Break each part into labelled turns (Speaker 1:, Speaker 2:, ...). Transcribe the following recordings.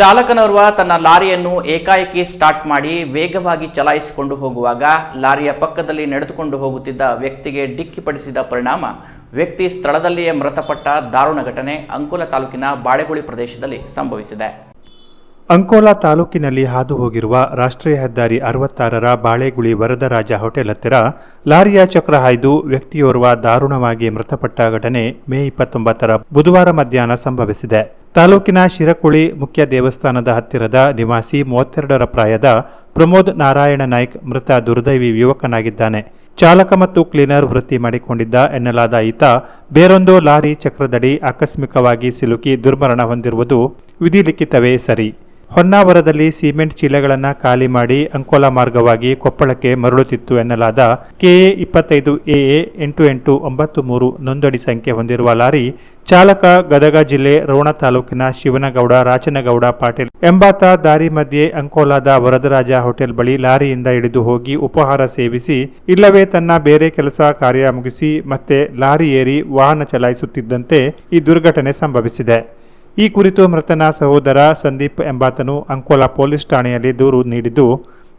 Speaker 1: ಚಾಲಕನೋರ್ವ ತನ್ನ ಲಾರಿಯನ್ನು ಏಕಾಏಕಿ ಸ್ಟಾರ್ಟ್ ಮಾಡಿ ವೇಗವಾಗಿ ಚಲಾಯಿಸಿಕೊಂಡು ಹೋಗುವಾಗ ಲಾರಿಯ ಪಕ್ಕದಲ್ಲಿ ನಡೆದುಕೊಂಡು ಹೋಗುತ್ತಿದ್ದ ವ್ಯಕ್ತಿಗೆ ಡಿಕ್ಕಿಪಡಿಸಿದ ಪರಿಣಾಮ ವ್ಯಕ್ತಿ ಸ್ಥಳದಲ್ಲಿಯೇ ಮೃತಪಟ್ಟ ದಾರುಣ ಘಟನೆ ಅಂಕೋಲ ತಾಲೂಕಿನ ಬಾಳೆಗುಳಿ ಪ್ರದೇಶದಲ್ಲಿ ಸಂಭವಿಸಿದೆ.
Speaker 2: ಅಂಕೋಲಾ ತಾಲೂಕಿನಲ್ಲಿ ಹಾದು ಹೋಗಿರುವ ರಾಷ್ಟ್ರೀಯ ಹೆದ್ದಾರಿ ಅರವತ್ತಾರರ ಬಾಳೆಗುಳಿ ವರದರಾಜ ಹೋಟೆಲ್ ಹತ್ತಿರ ಲಾರಿಯ ಚಕ್ರ ಹಾಯ್ದು ವ್ಯಕ್ತಿಯೋರ್ವ ದಾರುಣವಾಗಿ ಮೃತಪಟ್ಟ ಘಟನೆ ಮೇ ಇಪ್ಪತ್ತೊಂಬತ್ತರ ಬುಧವಾರ ಮಧ್ಯಾಹ್ನ ಸಂಭವಿಸಿದೆ. ತಾಲೂಕಿನ ಶಿರಕುಳಿ ಮುಖ್ಯ ದೇವಸ್ಥಾನದ ಹತ್ತಿರದ ನಿವಾಸಿ ಮೂವತ್ತೆರಡರ ಪ್ರಾಯದ ಪ್ರಮೋದ್ ನಾರಾಯಣ ನಾಯ್ಕ್ ಮೃತ ದುರ್ದೈವಿ ಯುವಕನಾಗಿದ್ದಾನೆ. ಚಾಲಕ ಮತ್ತು ಕ್ಲೀನರ್ ವೃತ್ತಿ ಮಾಡಿಕೊಂಡಿದ್ದ ಎನ್ನಲಾದ ಈತ ಬೇರೊಂದು ಲಾರಿ ಚಕ್ರದಡಿ ಆಕಸ್ಮಿಕವಾಗಿ ಸಿಲುಕಿ ದುರ್ಮರಣ ಹೊಂದಿರುವುದು ವಿಧಿಲಿಖಿತವೇ ಸರಿ. ಹೊನ್ನಾವರದಲ್ಲಿ ಸಿಮೆಂಟ್ ಚೀಲಗಳನ್ನು ಖಾಲಿ ಮಾಡಿ ಅಂಕೋಲಾ ಮಾರ್ಗವಾಗಿ ಕೊಪ್ಪಳಕ್ಕೆ ಮರಳುತ್ತಿತ್ತು ಎನ್ನಲಾದ ಕೆಎ ಇಪ್ಪತ್ತೈದು ಎಎ ಎಂಟು ಎಂಟು ಒಂಬತ್ತು ಮೂರು ನೋಂದಣಿ ಸಂಖ್ಯೆ ಹೊಂದಿರುವ ಲಾರಿ ಚಾಲಕ ಗದಗ ಜಿಲ್ಲೆ ರೋಣ ತಾಲೂಕಿನ ಶಿವನಗೌಡ, ರಾಚನಗೌಡ ಪಾಟೀಲ್ ಎಂಬಾತ ದಾರಿ ಮಧ್ಯೆ ಅಂಕೋಲಾದ ವರದರಾಜ ಹೋಟೆಲ್ ಬಳಿ ಲಾರಿಯಿಂದ ಇಳಿದು ಹೋಗಿ ಉಪಹಾರ ಸೇವಿಸಿ ಇಲ್ಲವೇ ತನ್ನ ಬೇರೆ ಕೆಲಸ ಕಾರ್ಯ ಮುಗಿಸಿ ಮತ್ತೆ ಲಾರಿ ಏರಿ ವಾಹನ ಚಲಾಯಿಸುತ್ತಿದ್ದಂತೆ ಈ ದುರ್ಘಟನೆ ಸಂಭವಿಸಿದೆ. ಈ ಕುರಿತು ಮೃತನ ಸಹೋದರ ಸಂದೀಪ್ ಎಂಬಾತನು ಅಂಕೋಲಾ ಪೊಲೀಸ್ ಠಾಣೆಯಲ್ಲಿ ದೂರು ನೀಡಿದ್ದು,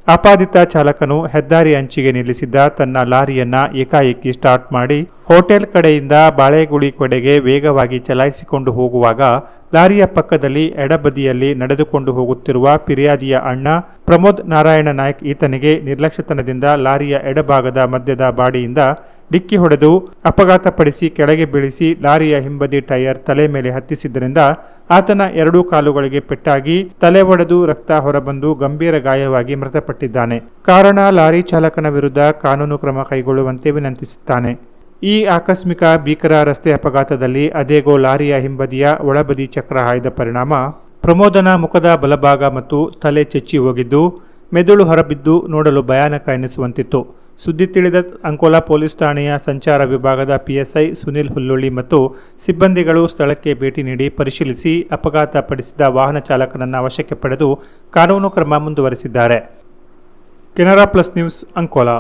Speaker 2: ಆಪಾದಿತ ಚಾಲಕನು ಹೆದ್ದಾರಿ ಅಂಚಿಗೆ ನಿಲ್ಲಿಸಿದ್ದ ತನ್ನ ಲಾರಿಯನ್ನ ಏಕಾಏಕಿ ಸ್ಟಾರ್ಟ್ ಮಾಡಿ ಹೋಟೆಲ್ ಕಡೆಯಿಂದ ಬಾಳೆಗುಳಿ ಕಡೆಗೆ ವೇಗವಾಗಿ ಚಲಾಯಿಸಿಕೊಂಡು ಹೋಗುವಾಗ ಲಾರಿಯ ಪಕ್ಕದಲ್ಲಿ ಎಡಬದಿಯಲ್ಲಿ ನಡೆದುಕೊಂಡು ಹೋಗುತ್ತಿರುವ ಫಿರ್ಯಾದಿಯ ಅಣ್ಣ ಪ್ರಮೋದ್ ನಾರಾಯಣ ನಾಯ್ಕ್ ಈತನಿಗೆ ನಿರ್ಲಕ್ಷ್ಯತನದಿಂದ ಲಾರಿಯ ಎಡಭಾಗದ ಮಧ್ಯದ ಬಾಡಿಯಿಂದ ಡಿಕ್ಕಿ ಹೊಡೆದು ಅಪಘಾತಪಡಿಸಿ ಕೆಳಗೆ ಬೀಳಿಸಿ ಲಾರಿಯ ಹಿಂಬದಿ ಟೈರ್ ತಲೆ ಮೇಲೆ ಹತ್ತಿಸಿದ್ದರಿಂದ ಆತನ ಎರಡೂ ಕಾಲುಗಳಿಗೆ ಪೆಟ್ಟಾಗಿ ತಲೆ ಒಡೆದು ರಕ್ತ ಹೊರಬಂದು ಗಂಭೀರ ಗಾಯವಾಗಿ ಮೃತಪಟ್ಟಿದ್ದಾನೆ. ಕಾರಣ, ಲಾರಿ ಚಾಲಕನ ವಿರುದ್ಧ ಕಾನೂನು ಕ್ರಮ ಕೈಗೊಳ್ಳುವಂತೆ ವಿನಂತಿಸುತ್ತಾನೆ. ಈ ಆಕಸ್ಮಿಕ ಭೀಕರ ರಸ್ತೆ ಅಪಘಾತದಲ್ಲಿ ಅದೇಗೋ ಲಾರಿಯ ಹಿಂಬದಿಯ ಒಳಬದಿ ಚಕ್ರ ಹಾಯ್ದ ಪರಿಣಾಮ ಪ್ರಮೋದನ ಮುಖದ ಬಲಭಾಗ ಮತ್ತು ತಲೆ ಚೆಚ್ಚಿ ಹೋಗಿದ್ದು, ಮೆದುಳು ಹೊರಬಿದ್ದು ನೋಡಲು ಭಯಾನಕ ಎನಿಸುವಂತಿತ್ತು. ಸುದ್ದಿ ತಿಳಿದ ಅಂಕೋಲಾ ಪೊಲೀಸ್ ಠಾಣೆಯ ಸಂಚಾರ ವಿಭಾಗದ ಪಿಎಸ್ಐ ಸುನಿಲ್ ಹುಲ್ಲುಳ್ಳಿ ಮತ್ತು ಸಿಬ್ಬಂದಿಗಳು ಸ್ಥಳಕ್ಕೆ ಭೇಟಿ ನೀಡಿ ಪರಿಶೀಲಿಸಿ ಅಪಘಾತ ಪಡಿಸಿದ ವಾಹನ ಚಾಲಕನನ್ನು ವಶಕ್ಕೆ ಪಡೆದು ಕಾನೂನು ಕ್ರಮ ಮುಂದುವರೆಸಿದ್ದಾರೆ. Canara plus news Ankola.